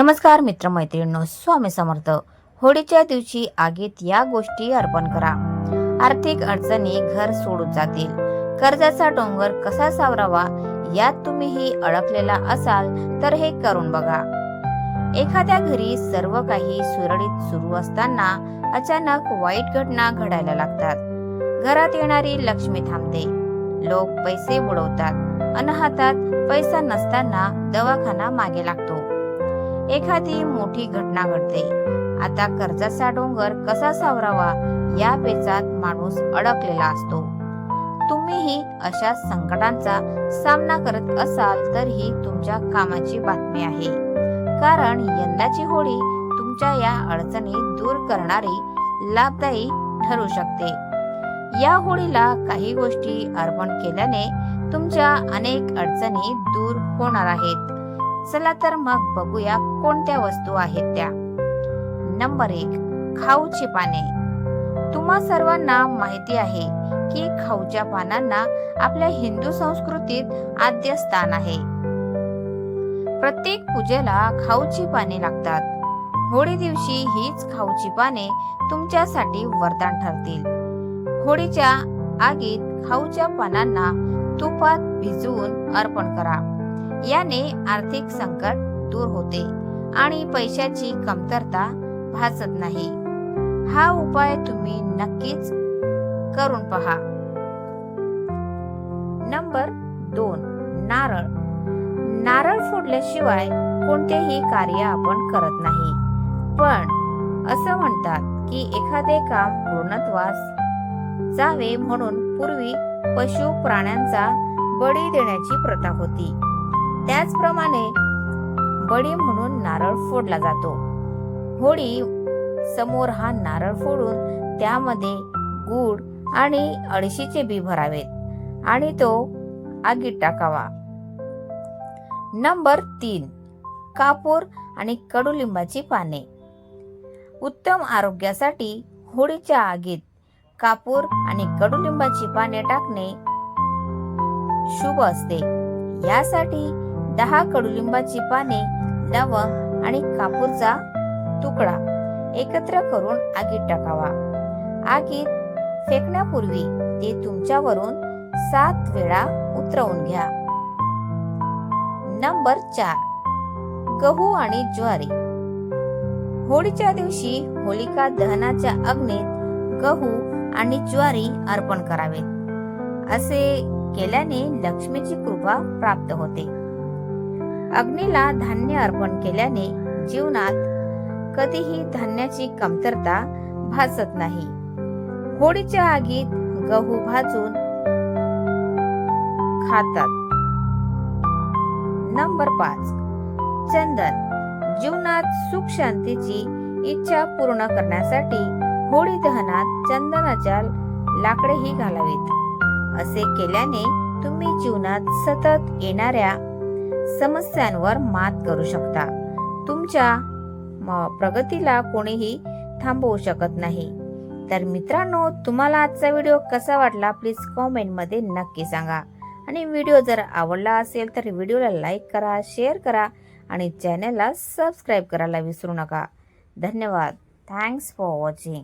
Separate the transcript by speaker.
Speaker 1: नमस्कार मित्रमैत्रिणींनो. स्वामी समर्थ. होळीच्या दिवशी आगीत या गोष्टी अर्पण करा. आर्थिक अडचणी घर सोडून जातील. कर्जाचा डोंगर कसा सावरावा यात तुम्हीही अडकलेला असाल तर हे करून बघा. एखाद्या घरी सर्व काही सुरळीत सुरू असताना अचानक वाईट घटना घडायला लागतात. घरात येणारी लक्ष्मी थांबते. लोक पैसे बुडवतात. अन हातात पैसा नसताना दवाखाना मागे लागतो. एखादी मोठी घटना घडते. आता कर्जाचा डोंगर कसा सावरावा या पेचात माणूस अडकलेला असतो. तुम्हीही अशा संकटांचा सामना करत असाल तर ही तुमच्या कामाची बातमी आहे. कारण यंदाची होळी तुमच्या या अडचणी दूर करणारी लाभदायी ठरू शकते. या होळीला काही गोष्टी अर्पण केल्याने तुमच्या अनेक अडचणी दूर होणार आहेत. चला तर मग बघूया कोणत्या वस्तू आहेत त्या. नंबर एक खाऊची पाने. तुम्हा सर्वांना माहिती आहे की खाऊच्या पानांना आपल्या हिंदू संस्कृतीत आद्य स्थान आहे. प्रत्येक पूजेला खाऊची पाने लागतात. होळी दिवशी हीच खाऊची पाने तुमच्यासाठी वरदान ठरतील. होळीच्या आगीत खाऊच्या पानांना तुपात भिजवून अर्पण करा. याने आर्थिक संकट दूर होते आणि पैशाची कमतरता भासत नाही. हा उपाय तुम्ही नक्कीच करून पहा. नंबर दोन नारळ. नारळ फोडल्याशिवाय कोणतेही कार्य आपण करत नाही. पण असं म्हणतात की एखादे काम पूर्णत्वास जावे म्हणून पूर्वी पशु प्राण्यांचा बळी देण्याची प्रथा होती. त्याचप्रमाणे बळी म्हणून नारळ फोडला जातो. होळी समोर हा नारळ फोडून त्यामध्ये गूळ आणि अळशीचे बी भरावेत आणि तो आगीत टाकावा. नंबर तीन कापूर आणि कडुलिंबाची पाने. उत्तम आरोग्यासाठी होळीच्या आगीत कापूर आणि कडुलिंबाची पाने टाकणे शुभ असते. यासाठी दहा कडुलिंबाची पाने लवंग आणि कापूरचा तुकडा एकत्र करून आगीत टाकावा. आगीत फेकण्यापूर्वी ते तुमच्यावरून सात वेळा उतरवून घ्या. नंबर चार. गहू आणि ज्वारी. होळीच्या दिवशी होलिका दहनाच्या अग्नीत गहू आणि ज्वारी अर्पण करावेत. असे केल्याने लक्ष्मीची कृपा प्राप्त होते. अग्नीला धान्य अर्पण केल्याने जीवनात कधीही धान्याची कमतरता भासत नाही. होळीच्या आगीत गहू भाजून खातात. नंबर पाच. चंदन. जीवनात सुख शांतीची इच्छा पूर्ण करण्यासाठी होळी दहनात चंदनाच्या लाकडेही घालावीत. असे केल्याने तुम्ही जीवनात सतत येणाऱ्या समस्यांवर मात करू शकता. तुमच्या म- प्रगतीला कोणीही थांबवू शकत नाही. तर मित्रांनो तुम्हाला आजचा व्हिडिओ कसा वाटला प्लीज कॉमेंटमध्ये नक्की सांगा. आणि व्हिडिओ जर आवडला असेल तर व्हिडिओला लाईक करा शेअर करा आणि चॅनलला सबस्क्राईब करायला विसरू नका. धन्यवाद. Thanks for watching